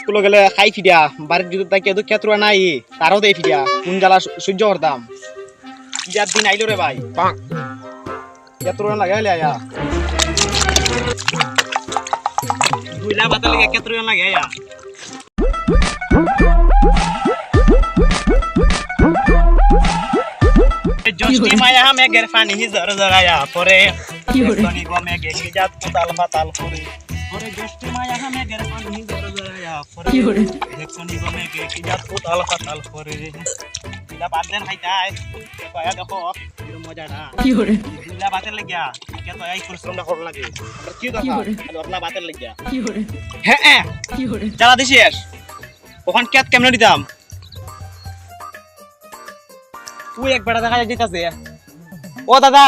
স্কুলে গেলে খাই ফিরিয়া। বাড়ির যদি তাকে এত কেতুয়া নাই তারও দেয় ফিরিয়া। কোন জ্বালা সহ্য করতাম। ইয়ার দিন আইলো রে ভাই। কেতুয়া লাগে হলে আয়া। বাতা লাগে কেতুয়া লাগে আয়া। জষ্টি মায়া মেঘের পানি জর জরায়া পরে। দেখনি গো মেঘে কি জাত পুতাল পাতাল করে পরে জষ্টি মায়া মেঘের পানি পরে দেখনি গো মেঘে কি জাত পুতাল পাতাল করে। দিলা বাদ দেন খাইতাই কয়া দেখো এর মজাটা। দিলা বাতের লাগিয়া কে তো এই পরিশ্রমটা করব লাগে। আমরা কি দরকার খালি বাতের লাগিয়া। হ্যাঁ হ্যাঁ জ্বালা দিছিস? ওখান কেত কেমনে দিতাম? তুই এক বেড়া দেখা ও দাদা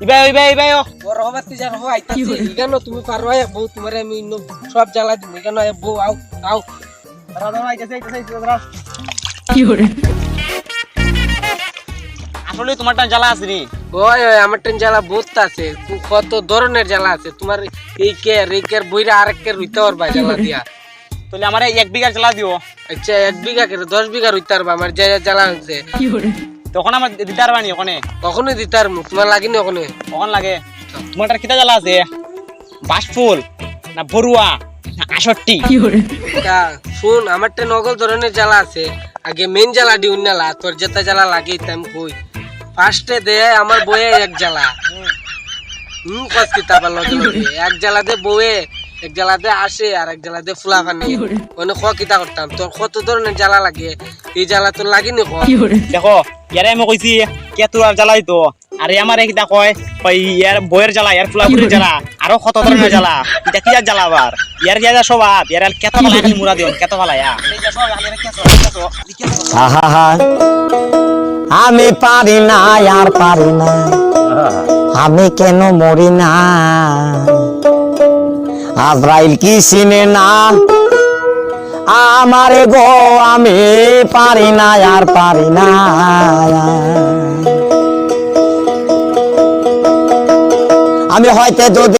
ইবাই ইবাই ইবাই ও বড় হবার তুই জানো আইতাছি কেন তুমি পারো আয় বউ তোমার আমি ইন্ন সব জ্বালা দিবি কেন আয় বউ আও আও। দাদা দাদা আইতাছে আইতাছে আইতাছে দাদা আসলে তোমারটা জ্বালা আছে রে ওই ওই আমার টেন জ্বালা বহুত আছে কু- কত ধরনের জ্বালা আছে তোমার এই কে এই কে বইরা আরেক কে রইতে পারবা জ্বালা দিয়া। তাহলে আমার এক বিঘা জ্বালা দিও। আচ্ছা এক বিঘা করে দশ বিঘা রইতে পারবা আমার যে জ্বালা আছে তখন আমার দিদার বানি ওখানে কখনোই দিতে পারব তোমার লাগিনি ওখানে কখন লাগে। তোমারটা কিতা জ্বালা আছে? বাসফুল না না আষট্টি তা শুন আমার নগল ধরনের জ্বালা আছে। আগে মেন জ্বালা তোর যেটা জ্বালা লাগে কই ফার্স্টে দে আমার বইয়ে এক জ্বালা। হুম কস কিতাব লগে লগে। এক জ্বালাতে বউয়ে এক জ্বালাতে আসে আর এক জ্বালাতে ফুলা ফানি মানে খ কিতা করতাম? তোর কত ধরনের জ্বালা লাগে? এই জ্বালা তোর লাগিনি খ দেখো ইয়ারে আমি কইছি কে তোর জ্বালাই তো আরে আমার কিতা কয় কয় ইয়ার বইয়ের জ্বালা ইয়ার ফুলাফুলির জ্বালা আরও কত ধরনের জ্বালা? এটা কি আর জ্বালা ইয়ার যা যা স্বভাব ইয়ার আর কেত ভালা খালি মুরা দিও কেত ভালা আমি পারি না আর পারি না। আমি কেন মরি না। আজরাইল কি চিনে না? আমারে গো আমি পারি না আর পারি না। আমি হয়তো যদি